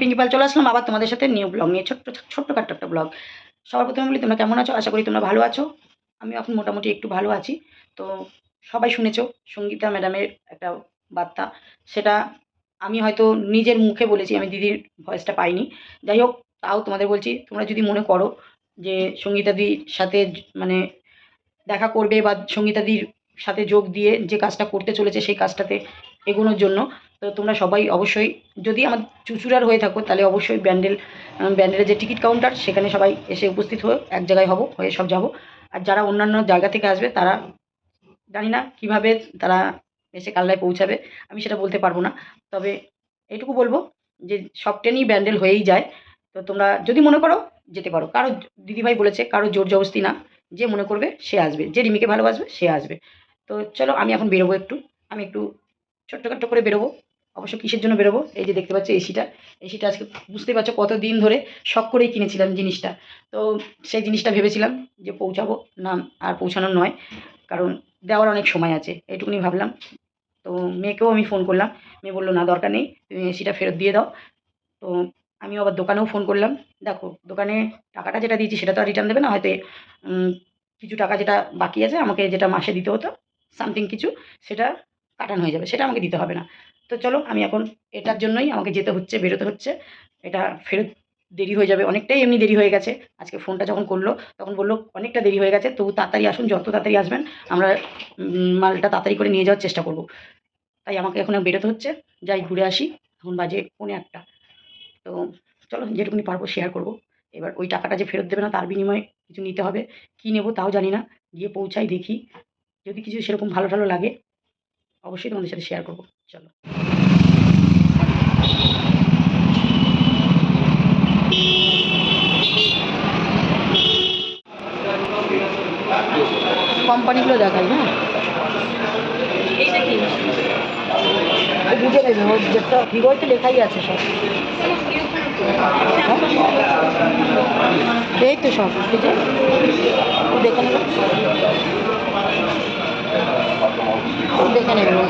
পিঙ্কি পাল চলে আসলাম, আবার তোমাদের সাথে নিউ ব্লগ নিয়ে, ছোট্ট ছোট্ট কাট্ট একটা ব্লগ সবার প্রথমে বলি, তোমরা কেমন আছো? আশা করি তোমরা ভালো আছো। আমি এখন মোটামুটি একটু ভালো আছি। তো সবাই শুনেছো, সঙ্গীতা ম্যাডামের একটা বার্তা। সেটা আমি হয়তো নিজের মুখে বলেছি, আমি দিদির ভয়েসটা পাইনি। যাই হোক, তাও তোমাদের বলছি, তোমরা যদি মনে করো যে সঙ্গীতাদির সাথে মানে দেখা করবে বা সঙ্গীতাদির সাথে যোগ দিয়ে যে কাজটা করতে চলেছে, সেই কাজটাতে এগোনোর জন্য তো তোমরা সবাই অবশ্যই, যদি আমার চুচুড়ার হয়ে থাকো, তাহলে অবশ্যই ব্যান্ডেল ব্যান্ডেলের যে টিকিট কাউন্টার, সেখানে সবাই এসে উপস্থিত হয়ে এক জায়গায় হব, হয়ে সব যাব। আর যারা অন্যান্য জায়গা থেকে আসবে, তারা জানি না কীভাবে তারা এসে কাল্লায় পৌঁছাবে, আমি সেটা বলতে পারব না। তবে এটুকু বলব যে সব ট্রেনই ব্যান্ডেল হয়েই যায়। তো তোমরা যদি মনে করো, যেতে পারো। কারও দিদিভাই বলেছে, কারও জোর জবস্তি না, যে মনে করবে, সে আসবে। যে রিমিকে ভালোবাসবে, সে আসবে। তো চলো, আমি এখন বেরোবো একটু। আমি একটু ছোট্টখাট্ট করে বেরোবো। অবশ্য কিসের জন্য বেরোবো? এই যে দেখতে পাচ্ছ এসিটা এসিটা আজকে বুঝতেই পারছ কত দিন ধরে শখ করেই কিনেছিলাম জিনিসটা। তো সেই জিনিসটা ভেবেছিলাম যে পৌঁছাবো। না, আর পৌঁছানোর নয়, কারণ দেওয়ার অনেক সময় আছে। এইটুকুনি ভাবলাম। তো মেয়েকেও আমি ফোন করলাম। মেয়ে বলল, না, দরকার নেই, তুমি এসিটা ফেরত দিয়ে দাও। তো আমি আবার দোকানেও ফোন করলাম। দেখো, দোকানে টাকাটা যেটা দিয়েছি সেটা তো আর রিটার্ন দেবে না। হয়তো কিছু টাকা যেটা বাকি আছে, আমাকে যেটা মাসে দিতে হতো সামথিং কিছু, সেটা কাটানো হয়ে যাবে। সেটা আমাকে দিতে হবে না। তো চলো, আমি এখন এটার জন্যই আমাকে যেতে হচ্ছে, বেরোতে হচ্ছে। এটা ফেরত দেরি হয়ে যাবে, অনেকটাই এমনি দেরি হয়ে গেছে। আজকে ফোনটা যখন করল, তখন বলল অনেকটা দেরি হয়ে গেছে তবু তাড়াতাড়ি আসুন, যত তাড়াতাড়ি আসবেন, আমরা মালটা তাড়াতাড়ি করে নিয়ে যাওয়ার চেষ্টা করব। তাই আমাকে এখন বেরোতে হচ্ছে, যাই ঘুরে আসি, এখন বাজে পৌনে একটা তো চলো, যেটুকুনি পারব শেয়ার করব। এবার ওই টাকাটা যে ফেরত দেবে না, তার বিনিময়ে কিছু নিতে হবে। কী নেব তাও জানি না, গিয়ে পৌঁছাই দেখি। যদি কিছু সেরকম ভালো ভালো লাগে, অবশ্যই তোমাদের সাথে শেয়ার করব। চলো। কোম্পানিগুলো দেখাই হ্যাঁ? এইটা কি? বুঝে নেবে ওর যেটা ভিভোতে লেখাই আছে সব। এই তো সব যে। দেখে নেবে। দেখে নেবে ও।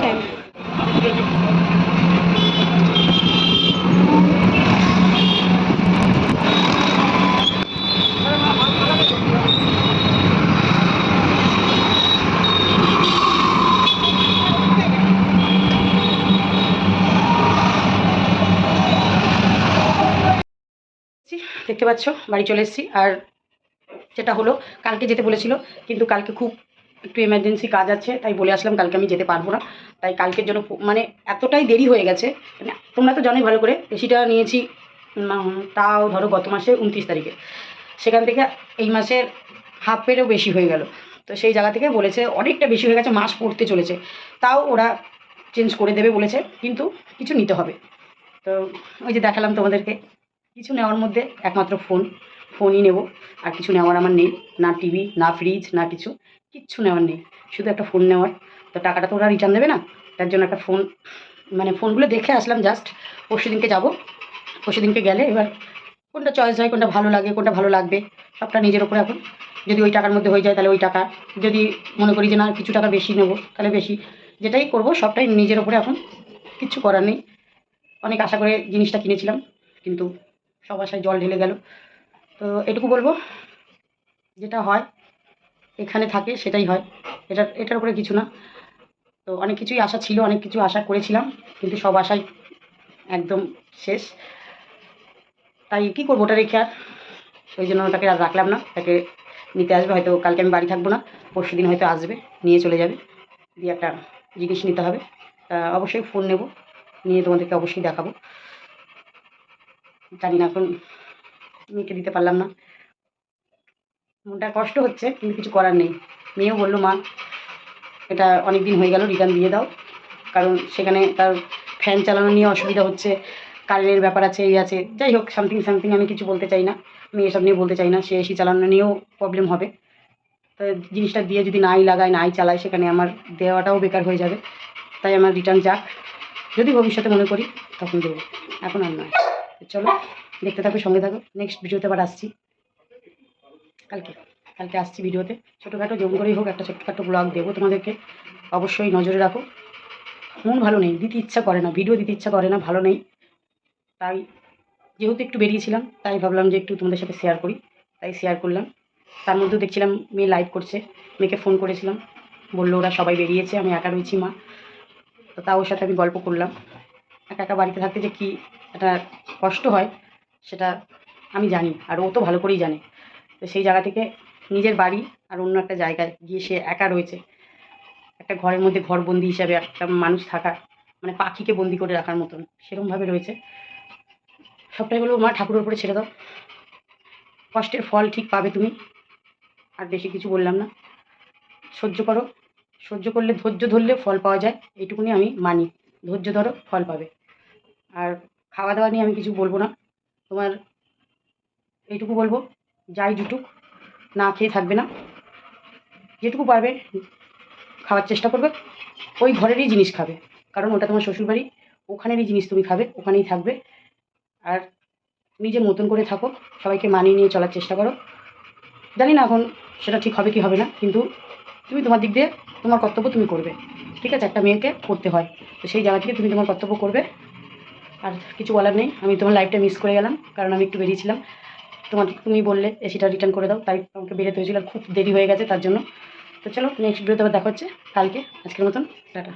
এসেছি, দেখতে পাচ্ছ, বাড়ি চলে এসেছি। আর যেটা হলো, কালকে যেতে বলেছিল, কিন্তু কালকে খুব একটু এমার্জেন্সি কাজ আছে, তাই বলে আসলাম কালকে আমি যেতে পারব না। তাই কালকের জন্য মানে এতটাই দেরি হয়ে গেছে মানে তোমরা তো জানোই ভালো করে, বেশিটা নিয়েছি তাও ধরো গত মাসে উনত্রিশ তারিখে। সেখান থেকে এই মাসের হাফেরও বেশি হয়ে গেল। তো সেই জায়গা থেকে বলেছে, অনেকটা বেশি হয়ে গেছে, মাস পড়তে চলেছে। তাও ওরা চেঞ্জ করে দেবে বলেছে, কিন্তু কিছু নিতে হবে। তো ওই যে দেখালাম তোমাদেরকে। কিছু নেওয়ার মধ্যে একমাত্র ফোন ফোনই নেব। আর কিছু নেওয়ার আমার নেই, না টিভি না ফ্রিজ না কিছু। কিচ্ছু নেওয়ার নেই, শুধু একটা ফোন নেওয়ার। তো টাকাটা তো ওরা রিটার্ন দেবে না? তার জন্য একটা ফোন মানে ফোনগুলো দেখে আসলাম জাস্ট পরশু দিনকে যাব। পরশু দিনকে গেলে এবার কোনটা চয়েস হয়, কোনটা ভালো লাগে, কোনটা ভালো লাগবে, সবটা নিজের ওপরে এখন। যদি ওই টাকার মধ্যে হয়ে যায় তাহলে ওই টাকা। যদি মনে করি যে না, কিছু টাকা বেশি নেব, তাহলে বেশি। যেটাই করব, সবটাই নিজের ওপরে এখন। কিচ্ছু করার নেই। অনেক আশা করে জিনিসটা কিনেছিলাম, কিন্তু সব আশায় জল ঢেলে গেল। তো এটুকু বলব, যেটা হয়, এখানে থাকে, সেটাই হয়। এটা এটার উপরে কিছু না। তো অনেক কিছুই আশা ছিল, অনেক কিছু আশা করেছিলাম, কিন্তু সব আশাই একদম শেষ। তাই কী করব ওটা রেখে আর? ওই জন্য ওটাকে আর রাখলাম না। তাকে নিতে আসবে, হয়তো কালকে আমি বাড়ি থাকব না। পরশু দিন হয়তো আসবে, নিয়ে চলে যাবে। দিয়ে একটা জিনিস নিতে হবে। তা অবশ্যই ফোন নেব। নিয়ে তোমাদেরকে অবশ্যই দেখাবো। জানি না, এখন মেয়েকে দিতে পারলাম না। মনটা কষ্ট হচ্ছে, কিন্তু কিছু করার নেই। মেয়েও বলল, মা, এটা অনেক দিন হয়ে গেল, রিটার্ন দিয়ে দাও। কারণ সেখানে তার ফ্যান চালানো নিয়ে অসুবিধা হচ্ছে, কারেন্টের ব্যাপার আছে, এই আছে। যাই হোক সামথিং সামথিং আমি কিছু বলতে চাই না। আমি এসব নিয়ে বলতে চাই না, সে এসি চালানো নিয়েও প্রবলেম হবে। তো জিনিসটা দিয়ে যদি নাই লাগায়, নাই চালায়, সেখানে আমার দেওয়াটাও বেকার হয়ে যাবে। তাই আমার রিটার্ন যাক। যদি ভবিষ্যতে মনে করি, তখন দেবো। এখন আর নয়। চলো, দেখতে থাকো, সঙ্গে থাকো। নেক্সট ভিডিওতে আবার আসছি। কালকে কালকে আসছি ভিডিওতে ছোটোখাটো যেমন করেই হোক একটা ছোট্টখাটো ব্লগ দেবো তোমাদেরকে। অবশ্যই নজরে রাখো। মন ভালো নেই, দিতে ইচ্ছা করে না ভিডিও দিতে ইচ্ছা করে না, ভালো নেই। তাই যেহেতু একটু বেরিয়েছিলাম, তাই ভাবলাম যে একটু তোমাদের সাথে শেয়ার করি। তাই শেয়ার করলাম। তার মধ্যেও দেখছিলাম, মেয়ে লাইভ করছে, মেয়েকে ফোন করেছিলাম। বলল, ওরা সবাই বেরিয়েছে, আমি একা রয়েছি, মা। তো তা ওর সাথে আমি গল্প করলাম। একা একা বাড়িতে থাকতে যে কী একটা কষ্ট হয়, সেটা আমি জানি আর ও তো ভালো করেই জানে। তো সেই জায়গা থেকে নিজের বাড়ি আর অন্য একটা জায়গায় গিয়ে সে একা রয়েছে। একটা ঘরের মধ্যে ঘরবন্দি হিসাবে একটা মানুষ থাকা মানে পাখিকে বন্দি করে রাখার মতন সেরকমভাবে রয়েছে। সবটাই বলব, মা, ঠাকুরের উপরে ছেড়ে দাও। কষ্টের ফল ঠিক পাবে তুমি। আর বেশি কিছু বললাম না। সহ্য করো। সহ্য করলে ধৈর্য ধরলে ফল পাওয়া যায়। এইটুকুনি আমি মানি। ধৈর্য ধরো, ফল পাবে। আর খাওয়া দাওয়া নিয়ে আমি কিছু বলব না। তোমার এইটুকু বলব, যাই জুটুক, না খেয়ে থাকবে না। যেটুকু পারবে খাওয়ার চেষ্টা করবে। ওই ঘরেরই জিনিস খাবে, কারণ ওটা তোমার শ্বশুরবাড়ি, ওখানেরই জিনিস তুমি খাবে, ওখানেই থাকবে। আর নিজের মতন করে থাকো, সবাইকে মানিয়ে নিয়ে চলার চেষ্টা করো। জানি না এখন সেটা ঠিক হবে কি হবে না, কিন্তু তুমি তোমার দিক দিয়ে তোমার কর্তব্য তুমি করবে। ঠিক আছে, একটা মেয়েকে করতে হয়। তো সেই জায়গা থেকে তুমি তোমার কর্তব্য করবে। আর কিছু বলার নেই। আমি তোমার লাইফটা মিস করে গেলাম, কারণ আমি একটু বেরিয়েছিলাম তোমার তুমি বললে এসিটা রিটার্ন করে দাও, তাই আমাকে বেরোতে হয়েছিল খুব দেরি হয়ে গেছে তার জন্য। তো চলো নেক্সট ভিডিওতে আবার দেখা হচ্ছে। কালকে, আজকের মতন, টাটা।